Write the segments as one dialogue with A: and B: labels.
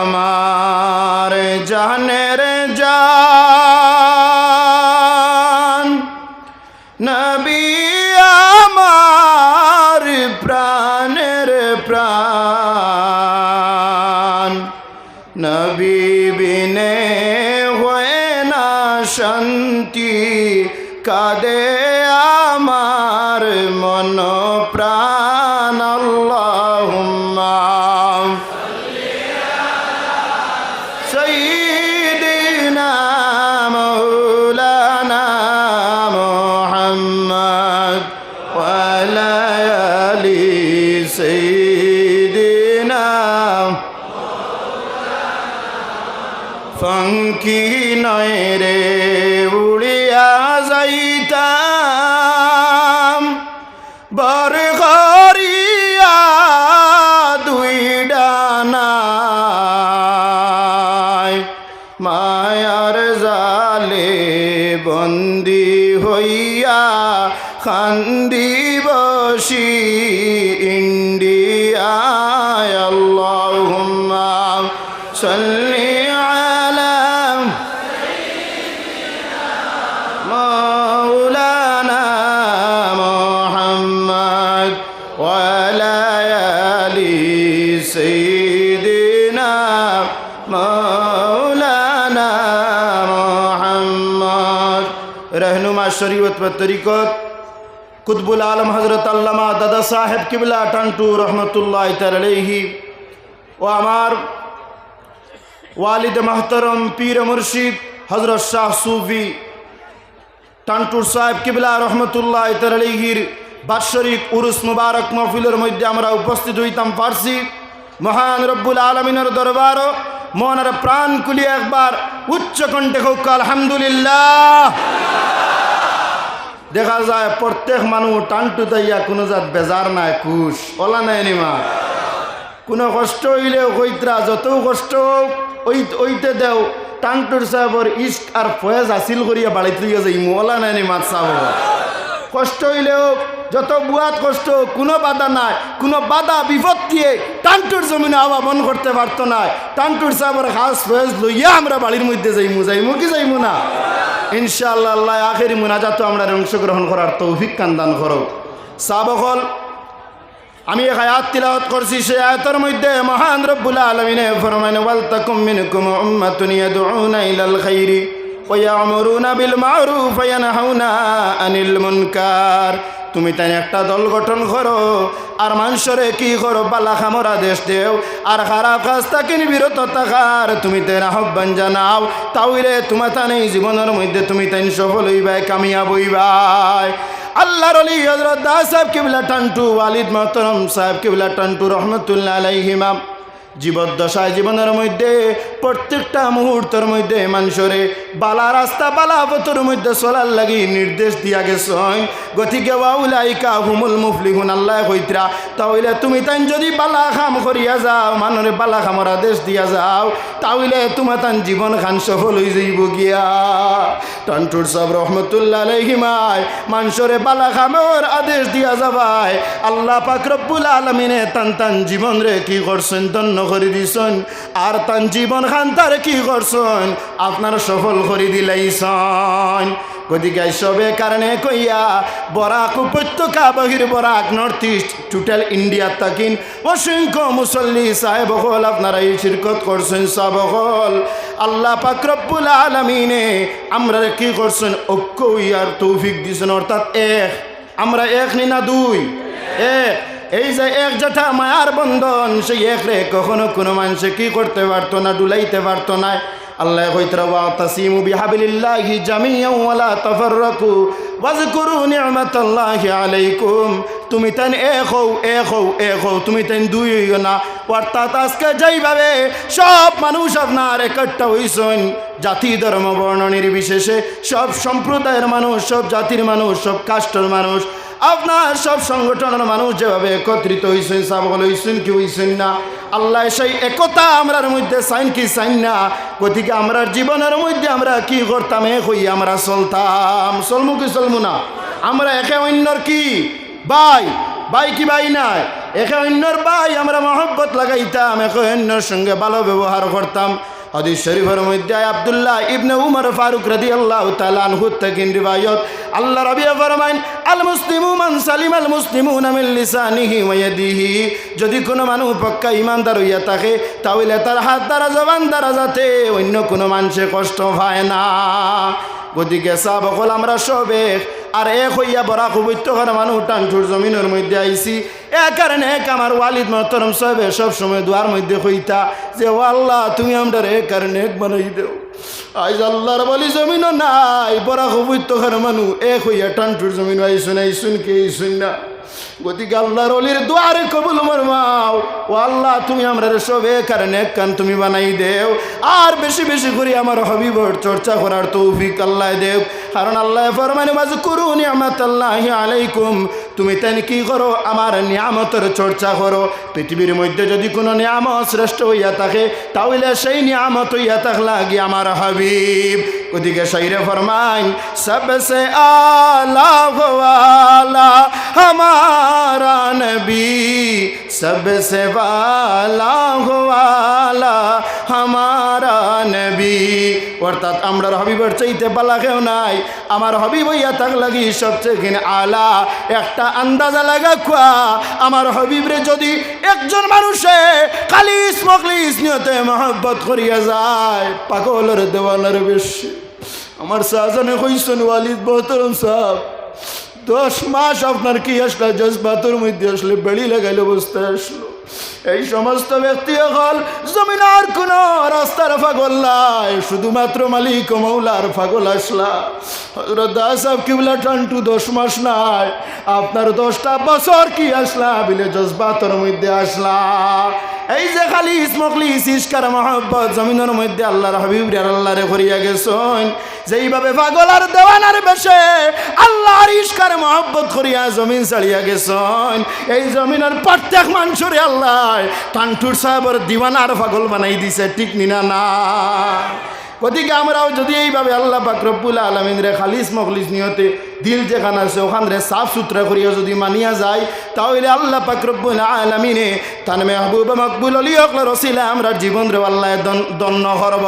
A: আমার জানের জান। নবী আমার প্রাণের প্রাণ। নবী বিনে হয় না শান্তি, কাদে আমার মন প্রাণ سيدنا ফঙ্কি নয় রে উড়িয়া যাইতাম বর ঘরিয়া দুই ডানায় মায়ার খান্দিবসি ইন্ডিয়ায় আল্লাহুম্মা সাল্লি আলা মাওলানা মুহাম্মদ ওয়া আলা আলি সাইয়্যিদিনা মাওলানা মুহাম্মদ। রহনুমা শরীয়ত বা তরিকত কুতবুল আলম হজরত আল্লামা দাদা সাহেব কিবলা টান্টু রহমতুল্লাহ তালহি ও আমার ওয়ালিদ মাহতরম পীর মুর্শিদ হজরত শাহ সুফি টান্টুর সাহেব কিবলা রহমতুল্লাহ তালহির বাৎসরিক উরুস মুবারক মহফিলের মধ্যে আমরা উপস্থিত হইতাম পারছি মহান রব্বুল আলমিনের দরবার মনের প্রাণ কুলিয়ে একবার উচ্চ কণ্ঠে হোক আলহামদুলিল্লাহ। দেখা যায় প্রত্যেক মানুষ টান্টু তাইয়া কোনো জাত বেজার নাই খুশ ওলা নাই নিমা। কোনো কষ্ট হইলেও কইত্রা যত কষ্ট ওই ওইতে দেও। টান্টুর সাহেবর ইস্ক আর ফয়েজ হাসিল করিয়া বাড়িতে লইয়া যাই মোলা নাই মাত সাহেব কষ্ট হইলেও যত বুয়াত কষ্ট কোনো বাধা নাই। কোনো বাধা বিপদ দিয়ে টান্টুর জমিনে বন করতে পারতো না টান্টুর সাহেবর খাস ফয়েজ লইয়া আমরা বাড়ির মধ্যে যাইমু। যাইমু কি যাইমু না? ইনশাআল্লাহ আল্লাহ আখেরি মুনাজাত আমরা অংশগ্রহণ করার তৌফিক কান্দান করো সাবকল, আমি এক আয়াত তিলাওয়াত করছি, সেই আয়াতের মধ্যে মহান রব্বুল আলমিনে ফরমান ওয়াল তাকুম মিনকুম উম্মাতুন ইয়াদউনা ইলাল খাইরি। আনিল মুনকার তুমি তাই একটা দল গঠন করো, আর মানুষরে কি করো, বালা খামর আদেশ দেও। আর খারাপ কাজ তাকে বিরত থাকার। তুমি তাই আহ্বান জানাও তাইলে তোমার তাই জীবনের মধ্যে, তুমি তাই সফল হইবাই কামিয়াব হইবাই আল্লাহর অলি হজরত দাস সাহেব কিবলা টান্টু, ওয়ালিদ মহতরম সাহেব কিবলা টান্টু রহমতুল্লাহ আলাইহিমা। জীবদ্দশায় জীবনের মধ্যে প্রত্যেকটা মুহূর্তের মধ্যে মানুষরে বালা রাস্তা, বালা পথর মধ্যে চলার লাগি নির্দেশ দিয়া গেছন গতিকে ওয়াউলাইকা হুমুল মুফলিহুন, আল্লাহ কইত্রা, তাহলে তুমি তাই যদি বালা খাম করিয়া যাও মানুষের বালা খামর আদেশ দিয়া যাও, তাহলে তোমার তান জীবন খান সফল হয়ে যাইব গিয়া। টন্টুর সব রহমতুল্লাহ আলাইহিমায় মানুষরে বালা খামর আদেশ দিয়া যাবাই আল্লাহ পাক রব্বুল আলমিনে তান তান জীবন রে কি করছেন, ধন্য করে দিছেন। আর তান জীবন খান, তার কি করছেন? আপনারা সফল করে দিলাইছেন। গতিকে সবে কারণে কইয়া, বরাক উপত্যকা বহির Barak north east total India তাকিন। অসংখ্য মুসল্লি, সাহেব হল, আপনারা এই শিরকত করছেন, সব হল। আল্লাহ পাকরব্বুল আলমিনে আমরা কি করছেন? ঐক্য ইয়ার তৌফিক দিছেন, অর্থাৎ এক। আমরা এক নি না দুই? এক। এই যে এক যেটা মায়ার বন্ধন সেই এক রে কখনো কোনো মানুষে কি করতে পারতো না ডুলাইতে পারতো না। আল্লাহ কইতরা ওয়া তাসিমু বিহাবিলিল্লাহি জামিয়ান ওয়ালা তাফাররাকু, ওয়াজকুরু নি'মাতাল্লাহি আলাইকুম। তুমি তান এক হও এক হও এক হও, তুমি তান দুই হইও না। অর্থাৎ আজকে যেইভাবে সব মানুষ আপনার একটা হইছেন, জাতি, ধর্ম, বর্ণ নির্বিশেষে সব সম্প্রদায়ের মানুষ, সব জাতির মানুষ, সব কাস্টর মানুষ আপনার সব সংগঠনের মানুষ যেভাবে একত্রিত হয়েছেন সাবল হয়েছেন কি হয়েছেন না। আল্লাহ সেই একতা আমরার মধ্যে, সাইন কি সাইন না? গতিকে আমরা জীবনের মধ্যে আমরা কি করতাম, এক হই আমরা চলতাম। চলমু কি চলমু না? আমরা একে অন্যর কি? ভাই ভাই কি ভাই নাই? একে অন্যর ভাই আমরা মহব্বত লাগাইতাম, একে অন্যর সঙ্গে ভালো ব্যবহার করতাম। হাদিস শরীফের মধ্যে আব্দুল্লাহ ইবনে উমর ফারুক রাদিয়াল্লাহু তাআলা আনহু থেকে রিওয়ায়াত। আল্লাহ রাবি ফরমাইন, আল মুসলিমু মান সালিম আল মুসলিমুনা মিন লিসানিহি ওয়া ইয়াদিহি। যদি কোনো মানুষ পক্কা ইমানদার হইয়া থাকে, তাহলে তার হাত দ্বারা, জবান দ্বারা যাতে অন্য কোনো মানুষে কষ্ট পায় না। গতিকে চাব অকল আমরা সবে আর এক হইয়া বরা কুবৈত্য করে মানুষ টানঠুর জমিনের মধ্যে আইসি এ কারণে এক আমার ওয়ালিদ মহতরম সবে সব সময় দুয়ার মধ্যে হইতা যে, ও আল্লাহ, তুমি আমার এক কারণে এক বানাই দেও। আজ আল্লাহর বলি জমিন নাই বরা কুবৈত্য করে মানুষ এক হইয়া টানঠুর জমিন আইসুন আইসুন কে আইসুন না। গতিকে আল্লাহর অলির দুয়ারে কবুল মরমাও। ও আল্লাহ, তুমি আমরা সবে কারণে কান তুমি বানাই দেও। আর বেশি বেশি করে আমার হবিবর চর্চা করার তৌফিক আল্লাহ দেব কারণ আল্লাহ ফরমানে মাঝ করুন আমার আল্লাহ আলাইকুম। তুমি তেন কি করো আমার নিয়ামতের চর্চা করো পৃথিবীর মধ্যে যদি কোনো নিয়ামত শ্রেষ্ঠ হইয়া থাকে তাহলে সেই নিয়ামত হইয়া থাকলা গিয়ে আমার হাবিব ওদিকে শৈরে ফরমাই সবসে আলা গোয়ালা हमारा नबी सबसे वाला গোয়ালা হামারা নবী। অর্থাৎ আমরা হবিবর চাইতে পালা কেউ নাই। আমার হবিব ইয়া তাক লাগি সবচেয়ে আলা। একটা আন্দাজা লাগা খোয়া। আমার হবিবরে যদি একজন মানুষে কালিস মকলিস নিয়তে মহব্বত করিয়া যায়, পাগলের দেওয়ানের বেশি। আমার শাহজানে কইসন ওয়ালিদ বহতরম সাহ দশ মাস আপনার কি আসলো জজবাতর মধ্যে আসলে বেড়ি লাগাইলে বসতে আসলো। এই সমস্ত ব্যক্তি হল জমিনার কোন রাস্তার ফাগল নাই, শুধুমাত্র মালিক মৌলার ফাগল আসলা। হজরত দাস সাহেব কিবলা টান্টু দশ মাস নাই, আপনার দশটা বছর কি আসলা? বিলে জজবাতর মধ্যে আসলা। এই যে খালি ইসমকলি ইস্কার, মহব্বত, জমিনের মধ্যে আল্লাহর হাবিব আল্লাহরে করিয়া গেছেন। যেইভাবে পাগল আর দেওয়ানার বেশে আল্লাহর ইস্কার, মহব্বত করিয়া জমিন ছাড়িয়া গেছেন। এই জমিনের প্রত্যেক মানুষরে আল্লাহ টানটুর সাহেবের দিওয়ানার পাগল বানাই দিছে, ঠিক নিনা না? গতিকে আমরাও যদি এইভাবে আল্লাহ বাকরবুল আলমিনরে খালিস মখলিস নিয়তে দিল যেখানে আছে, ওখানে সাফ সুতরা করিয়া যদি মানিয়া যায়, তাহলে আল্লাহ পাকরবুল আলমিনে তান মেহবুব মকবুল অলি অকল রসিলে আমরা জীবন রে আল্লাহ দন্ন করব।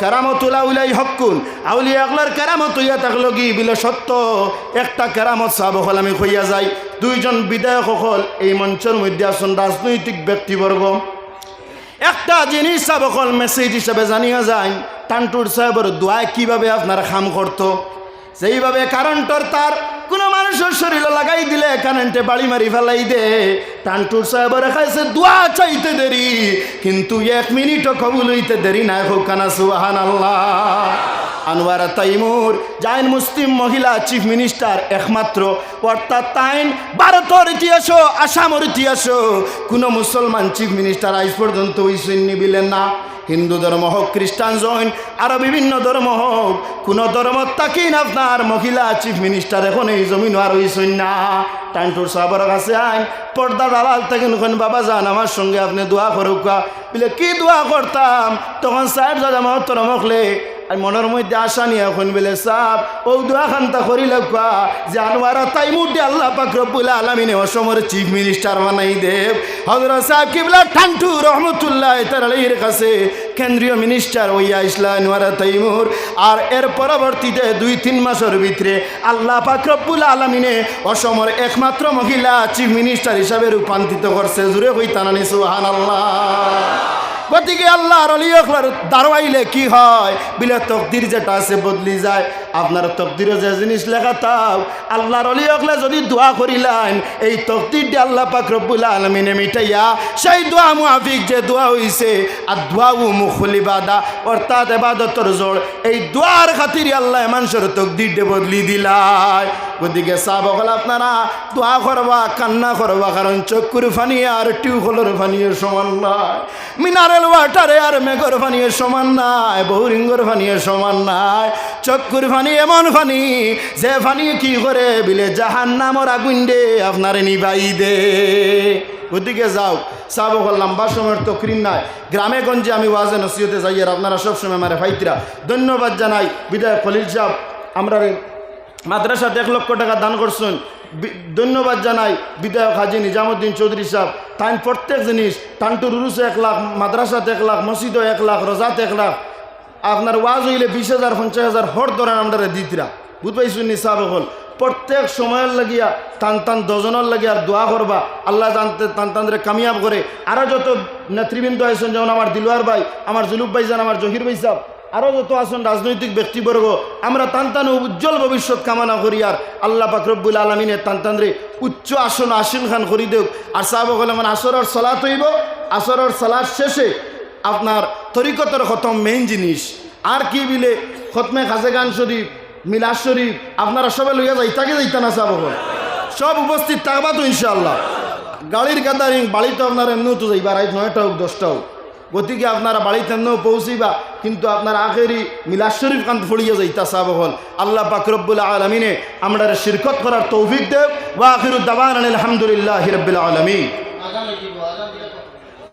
A: কেরামতুল আউলাই হকুল আউলিয়া আকলার কেরামত ইয়া থাকল কি? বিলে সত্য। একটা কেরামত সাব হল আমি কইয়া যাই। দুইজন বিধায়ক হল এই মঞ্চের মধ্যে আসুন, রাজনৈতিক ব্যক্তিবর্গ। একটা জিনিস সাবকল মেসেজ হিসাবে জানিয়ে যায় টান্টুর সাহেবের দোয়ায় কীভাবে আপনার খাম করতো? সেইভাবে কারেন্টর তার, কোনো মানুষের শরীরে লাগাই দিলে কারেন্টে বাড়ি মারি ফেলাই দে। টান্টুর সাহেবের খাইছে দোয়া চাইতে দেরি, কিন্তু এক মিনিটও কবুল হইতে দেরি না হোক, কানা সুবাহান আল্লাহ আনোয়ারা তাইমুর, জাইন মুসলিম মহিলা চিফ মিনিস্টার একমাত্র। অর্থাৎ তাইন ভারতের ইতিহাস আসামের ইতিহাস কোনো মুসলমান চিফ মিনিস্টার আজ পর্যন্ত ওই সৈন্য বিলেন না। হিন্দু ধর্ম হোক, খ্রিস্টান জৈন আরও বিভিন্ন ধর্ম হোক, কোনো ধর্ম তাকিন আপনার মহিলা চিফ মিনিস্টার এখন এই জমিন আর হইছেন না। টাইনটুর সাহাবার কাছে আইন, পর্দা দালাল থাকেন ওখানে, বাবা যান, আমার সঙ্গে আপনি দোয়া করুকা বলে, কি দোয়া করতাম? তখন সাহেব দাদা মহত্তর মখলে আর মনের মধ্যে আশা নিয়ে এখন বলে সাপ ও দোয়া খান্তা করি লেখা যে আনোয়ারা তাই মুডে আল্লাহ পাক রব্বুল আলমিনে অসমের চিফ মিনিস্টার বানাই দেব। হজরত সাহেব কিবলা ঠান্টু রহমতুল্লাহ তার কাছে কেন্দ্রীয় মিনিস্টার ওইয়া ইসলা আনোয়ারা তাইমুর। আর এর পরবর্তীতে দুই, তিন মাসের ভিতরে আল্লাহ পাক রব্বুল আলমিনে অসমের একমাত্র মহিলা চিফ মিনিস্টার হিসাবে রূপান্তরিত করছে। জুড়ে হই তানানি সুহান আল্লাহ গতিকে আল্লাহর অলিয়কলার দাঁড়াইলে কি হয়? বিলে তকদির যেটা আছে বদলি যায়। আপনার তকদিরও যে জিনিস লেখা তাও আল্লাহর অলি অলিয়কলে যদি দোয়া করিলেন, এই তকদিরটি আল্লাহ পাক রব্বুল আলমিনে মিটাইয়া, সেই দোয়া মুহাফিক যে দোয়া হইছে, আর দোয়া ও মুখলিবাদা অর্থাৎ এবাদতর জোর, এই দোয়ার খাতির আল্লাহ মানুষের তকদিরটে বদলি দিলায় গতিকে চাহ বকল আপনারা দোয়া করবা, কান্না করবা, কারণ চক্কুর ফানি আর টিউবওয়েলের ফানিয়ে সমান নয় মিনারেল ওয়াটারে আর মেঘর ফানিয়ে সমান নাই বৌরিঙ্গর ফানিয়ে সমান নাই চক্কুর ফানি এমন ফানি, যে ফানি কি করে বিলে জাহান নামর আগুন দে আপনার নিবাই দে ওদিকে যাও চাব লম্বা সময়ের তো ক্রিম নাই। গ্রামে গঞ্জে আমি ওয়াজে নসিহতে যাই আর আপনারা সবসময় মারে ফাইতরা। ধন্যবাদ জানাই বিদায় খলিল সাহ আমরা মাদ্রাসাতে এক লক্ষ টাকা দান করছেন। ধন্যবাদ জানাই, বিধায়ক হাজি নিজামুদ্দিন চৌধুরী সাহেব। তাই প্রত্যেক জিনিস টান্টুর রুসে এক লাখ, মাদ্রাসাতে এক লাখ, মসজিদও এক লাখ, রোজাতে এক লাখ। আপনার ওয়াজ হইলে বিশ হাজার, পঞ্চাশ হাজার হর ধরেন আমরা দিতরা বুঝ পাইছুন নিসাব হল প্রত্যেক সময়ের লাগিয়া টান টান দজনের লাগিয়া দোয়া করবা। আল্লাহ জানতে, টান টানরে কামিয়াব করে। আরও যত নেতৃবৃন্দ আছেন যেমন আমার দিলওয়ার ভাই, আমার জুলুক ভাই যান আমার জহির ভাই সাহেব আরও যত আছেন রাজনৈতিক ব্যক্তিবর্গ, আমরা তান্তান উজ্জ্বল ভবিষ্যৎ কামনা করি আর আল্লাহ পাকরব্বুল আলমিনের তান্তানরে উচ্চ আসন আসিন খান করি দেব আর সাহেব হলে মানে আসরের সলাত হইব। আসরের সলার শেষে আপনার তরিকতের খতম মেইন জিনিস। আর কি বিলে খতমে খাজে গান শরীফ, মিলাদ শরীফ, আপনারা সবাই লইয়া যাইতাকে যাইতা না চাব সব উপস্থিত থাকবা তো ইনশাল্লাহ গাড়ির গ্যাদারিং বাড়িতে আপনারা এমনিও তো যাইবা রাইত নয়টা হোক, দশটা হোক। গতিকে আপনারা বাড়িতে এমনিও পৌঁছিবা, কিন্তু আপনার আখেরি মিলাদ শরীফ কান্ত ফড়িয়ে যাইতা চাব হল আল্লাহ পাকরব্বুল আলমিনে আমরা শিরকত করার তৌফিক দেব ওয়া আখিরুদ্দাবান আলহামদুলিল্লাহ রব্বিল আলমিন।